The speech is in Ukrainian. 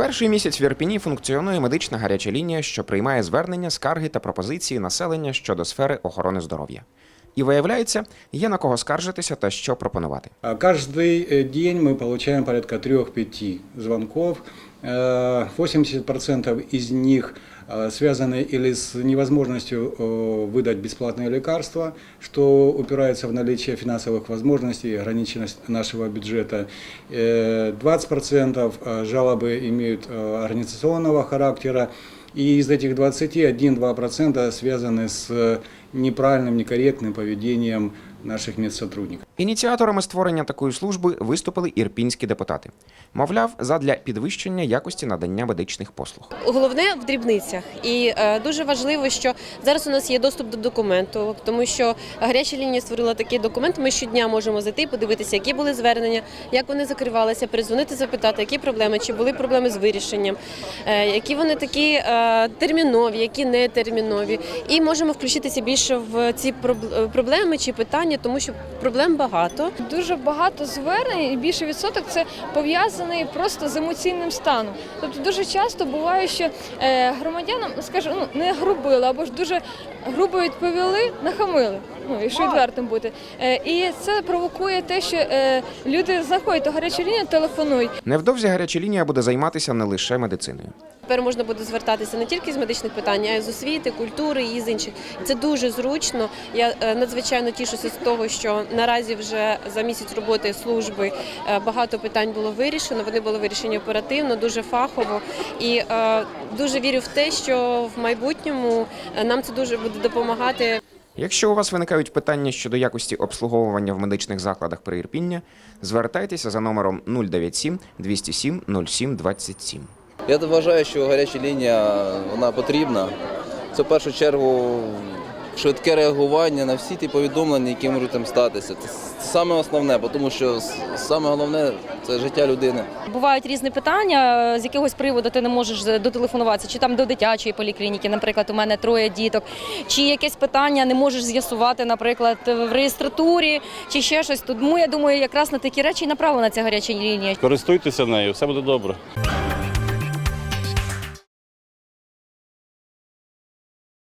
Перший місяць в Ірпіні функціонує медична гаряча лінія, що приймає звернення, скарги та пропозиції населення щодо сфери охорони здоров'я. І виявляється, є на кого скаржитися та що пропонувати. А Каждый э, день мы получаем порядка 3-5 звонков. Э, 80% из них э, связаны или с невозможностью э, выдать бесплатные лекарства, что упирается в наличие финансовых возможностей и ограниченность нашего бюджета. Э, 20% э, жалобы имеют э, организационного характера. И из этих 20 1-2% связаны с неправильным, некорректным поведением наших медсотрудников. Ініціаторами створення такої служби виступили ірпінські депутати. Мовляв, задля підвищення якості надання медичних послуг. Головне в дрібницях, і е, дуже важливо, що зараз у нас є доступ до документу, тому що гаряча лінія створила такий документ. Ми щодня можемо зайти, подивитися, які були звернення, як вони закривалися, перезвонити, запитати, які проблеми, чи були проблеми з вирішенням, е, які вони такі е, термінові, які не термінові. І можемо включитися більше в ці проб- проблеми чи питання, тому що проблем багато. Дуже багато звернень, і більше відсоток це пов'язаний просто з емоційним станом. Тобто дуже часто буває, що е, громадянам, скажу, ну не грубили або ж дуже грубо відповіли, нахамили. Ну, якщо відвертим бути. Е, і це провокує те, що е, люди заходять до гарячу лінію, телефонують. Невдовзі гаряча лінія буде займатися не лише медициною. Тепер можна буде звертатися не тільки з медичних питань, а й з освіти, культури і з інших. Це дуже зручно. Я е, надзвичайно тішуся з того, що наразі вже за місяць роботи служби багато питань було вирішено. Вони були вирішені оперативно, дуже фахово. І дуже вірю в те, що в майбутньому нам це дуже буде допомагати. Якщо у вас виникають питання щодо якості обслуговування в медичних закладах при Ірпіння, звертайтеся за номером 097 207 07 27. Я вважаю, що гаряча лінія вона потрібна. Це в першу чергу швидке реагування на всі ті повідомлення, які можуть там статися. Це саме основне, бо тому що саме головне це життя людини. Бувають різні питання, з якогось приводу ти не можеш дотелефонуватися, чи там до дитячої поліклініки, наприклад, у мене троє діток, чи якесь питання не можеш з'ясувати, наприклад, в реєстратурі, чи ще щось. Тому я думаю, якраз на такі речі і направлена ця гаряча лінія. Користуйтеся нею, все буде добре.